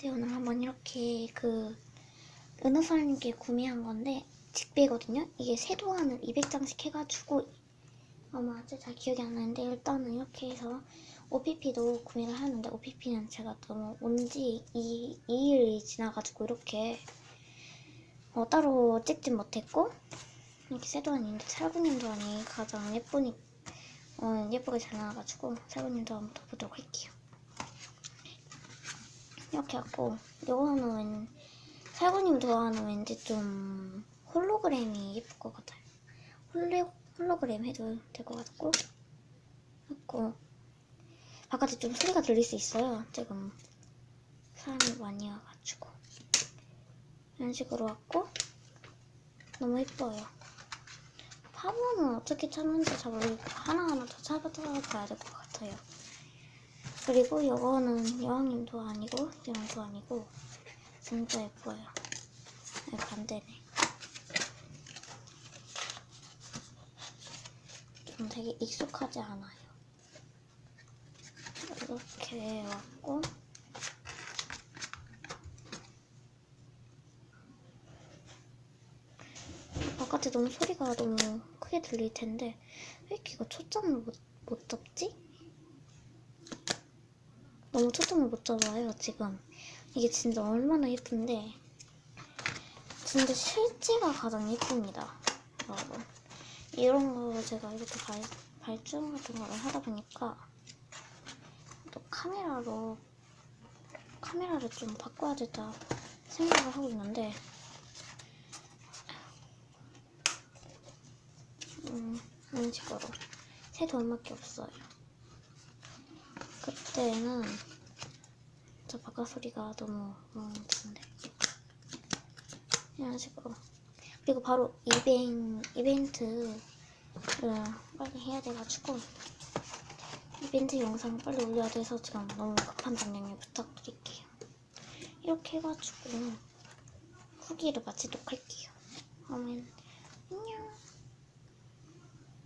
안녕하세요. 오늘 한번 이렇게 그 은하사님께 구매한 건데 직배거든요. 이게 세도안을 200장씩 해가지고 아마 잘 기억이 안 나는데 일단은 이렇게 해서 OPP도 구매를 하는데 OPP는 제가 너무 온지 2, 2일이 지나가지고 이렇게 어, 따로 찍진 못했고 이렇게 세도안인데 살구님 도안이 가장 예쁘니 어, 예쁘게 잘 나와가지고 살구님 도안 한번 보도록 할게요. 이렇게 하고 요거는 왠 살구님 좋아하는 왠지 좀 홀로그램이 예쁠 것 같아요. 홀로, 홀로그램 해도 될 것 같고 했고 바깥에 좀 소리가 들릴 수 있어요. 지금 사람이 많이 와가지고 이런 식으로 왔고 너무 예뻐요. 화분은 어떻게 찾는지 잘 모르겠고 하나하나 더 찾아봐야 될 것 같아요. 그리고 이거는 여왕님 도 아니고 여왕도 아니고 진짜 예뻐요. 네, 반대네. 좀 되게 익숙하지 않아요. 이렇게 왔고 바깥에 너무 소리가 너무 크게 들릴 텐데 왜 이렇게 이거 초점을 못, 못 잡지? 너무 초점을 못 잡아요 지금. 이게 진짜 얼마나 예쁜데. 진짜 실제가 가장 예쁩니다 여러분. 이런 거 제가 이렇게 발, 발중 같은 거를 하다 보니까 또 카메라로 카메라를 좀 바꿔야 되다 생각을 하고 있는데. 음, 이런 식으로. 새 돈밖에 없어요 그때는 저 바깥 소리가 너무 멍청한데. 이런 식으로. 그리고 바로 이벤, 이벤트를 빨리 해야 돼가지고 이벤트 영상 빨리 올려야 돼서 지금 너무 급한 점령에 부탁드릴게요. 이렇게 해가지고 후기를 마치도록 할게요. 안녕